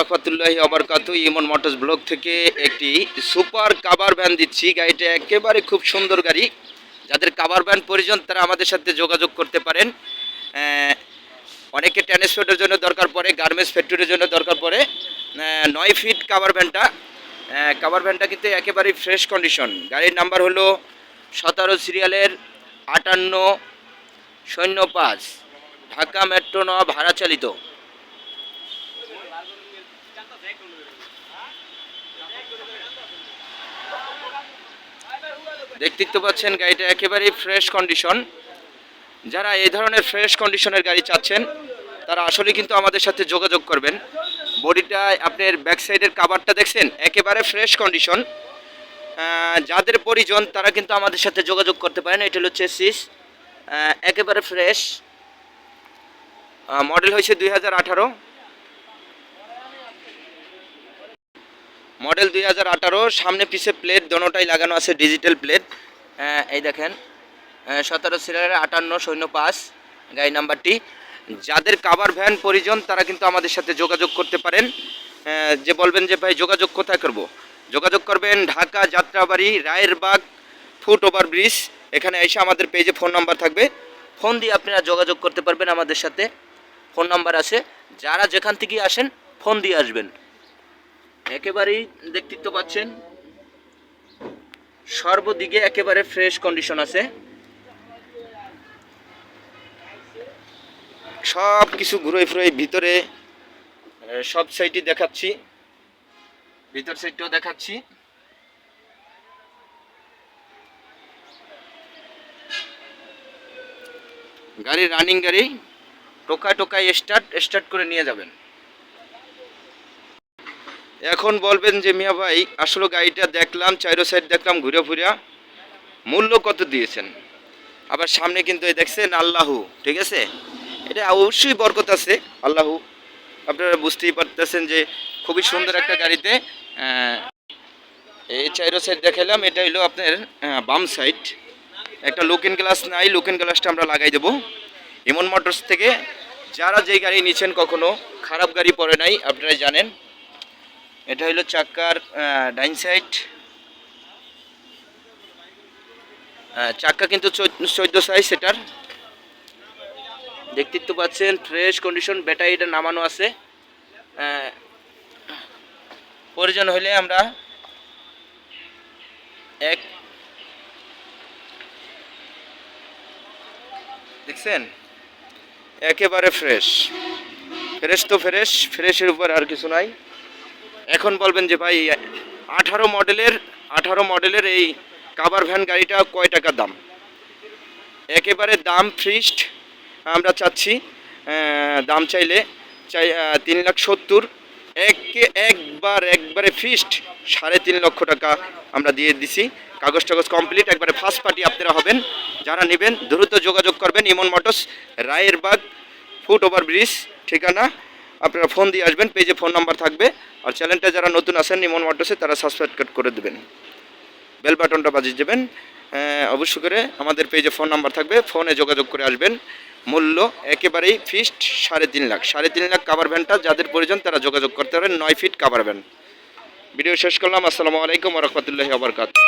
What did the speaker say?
রহমতুল্লাহি অবরকাতু ইমন motors block থেকে একটি সুপার কাভার ভ্যান দিচ্ছি। গাড়িটা একেবারে খুব সুন্দর গাড়ি। যাদের কাভার ভ্যান প্রয়োজন, তারা আমাদের সাথে যোগাযোগ করতে পারেন। অনেকে ট্রান্সপোর্টের জন্য দরকার পড়ে গার্মেন্টস ফ্যাক্টরির জন্য দরকার পড়ে। নয় ফিট কাভার ভ্যানটা। কাভার ভ্যানটা কিন্তু একেবারেই ফ্রেশ কন্ডিশন গাড়ির নাম্বার হলো সতেরো সিরিয়ালের আটান্ন শূন্য পাঁচ। ঢাকা মেট্রো ন ভাড়া চালিত। দেখতেই তো পাচ্ছেন গাড়িটা একেবারেই ফ্রেশ কন্ডিশন যারা এই ধরনের ফ্রেশ কন্ডিশনের গাড়ি চাচ্ছেন, তারা আসলে কিন্তু আমাদের সাথে যোগাযোগ করবেন। বডিটা আপনার ব্যাক সাইডের কাভারটা দেখছেন? একেবারে ফ্রেশ কন্ডিশন যাদের পরিজন, তারা কিন্তু আমাদের সাথে যোগাযোগ করতে পারেন। এটা হলো চেসিস একেবারে ফ্রেশ মডেল হয়েছে দুই হাজার আঠারো। মডেল দুই হাজার আঠারো, সামনে পিছে প্লেট দোনোটাই লাগানো আছে ডিজিটাল প্লেট এই দেখেন। সতেরো সিরিয়ালের আটান্ন শূন্য পাঁচ গাড়ি নাম্বারটি। যাদের কাভার ভ্যান প্রয়োজন তারা কিন্তু আমাদের সাথে যোগাযোগ করতে পারেন। যে বলবেন যে, ভাই, যোগাযোগ কোথায় করব? যোগাযোগ করবেন Dhaka Jatrabari, Rayerbag, foot over bridge. এখানে এসে আমাদের পেজে ফোন নাম্বার থাকবে। ফোন দিয়ে আপনারা যোগাযোগ করতে পারবেন আমাদের সাথে। ফোন নাম্বার আছে। যারা যেখান থেকে আসেন ফোন দিয়ে আসবেন। একেবারেই দেখতে পাচ্ছেন। সর্বদিকে একেবারে ফ্রেশ কন্ডিশন আছে। সব কিছু ঘুরে ফুরে ভিতরে সব সাইডই দেখাচ্ছি। ভিতর সাইডটাও দেখাচ্ছি। গাড়ি রানিং গাড়ি টোকা টোকায় স্টার্ট স্টার্ট করে নিয়ে যাবেন। এখন বলবেন যে, মিয়া ভাই, আসলে গাড়িটা দেখলাম, চাইরো সাইড দেখলাম, ঘুরে ফুরে মূল্য কত দিয়েছেন? আবার সামনে কিন্তু এই দেখছেন আল্লাহু, ঠিক আছে? এটা অবশ্যই বরকত আছে, আল্লাহু। আপনারা বুঝতেই পারতেছেন যে, খুবই সুন্দর একটা গাড়িতে এই চাইরো সাইড দেখালাম এটা হলো আপনার বাম সাইড। একটা লুকিং গ্লাস নাই লুকিং গ্লাসটা আমরা লাগাই দেবো। ইমন মোটরস থেকে, যারা যেই গাড়ি নিচ্ছেন কখনো, খারাপ গাড়ি পড়ে নাই আপনারা জানেন। এটা হলো চাক্কার ডাইন সাইড। চাক্কা কিন্তু চোদ্দ সাইজ সেটার। দেখতেই তো পাচ্ছেন ফ্রেশ কন্ডিশন ব্যাটারিটা নামানো আছে। প্রয়োজন হলে আমরা এক দেখছেন? একেবারে ফ্রেশ ফ্রেশ তো ফ্রেশ ফ্রেশের উপর আর কিছু নাই। এখন বলবেন যে ভাই, আঠারো মডেলের আঠারো মডেলের এই কাভার ভ্যান গাড়িটা কয় টাকা দাম? একেবারে দাম ফিক্সড আমরা চাচ্ছি দাম চাইলে চাই তিন লাখ সত্তর। একে, একবার, একবারে ফিস্ট সাড়ে তিন লক্ষ টাকা আমরা দিয়ে দিছি। কাগজ টাগজ কমপ্লিট একবারে ফার্স্ট পার্টি আপনারা হবেন। যারা নেবেন, দ্রুত যোগাযোগ করবেন Emon motors, Rayerbag, foot over bridge, ঠিকানা আপনারা ফোন দিয়ে আসবেন পেজে ফোন নাম্বার থাকবে আর চ্যানেলটা যারা নতুন আছেন ইমন মোটরসে তারা সাবস্ক্রাইব করে দেবেন। বেল বাটনটা বাজিয়ে দেবেন। আহ, অবশ্যই করে আমাদের পেজে ফোন নাম্বার থাকবে ফোনে যোগাযোগ করে আসবেন। মূল্য একেবারেই ফিক্সড সাড়ে তিন লাখ। সাড়ে তিন লাখ কাভার ভ্যানটা যাদের প্রয়োজন তারা যোগাযোগ করতে পারেন নয় ফিট কাভার ভ্যান ভিডিও শেষ করলাম আসসালামু আলাইকুম রহমতুল্লাহি আবরকাত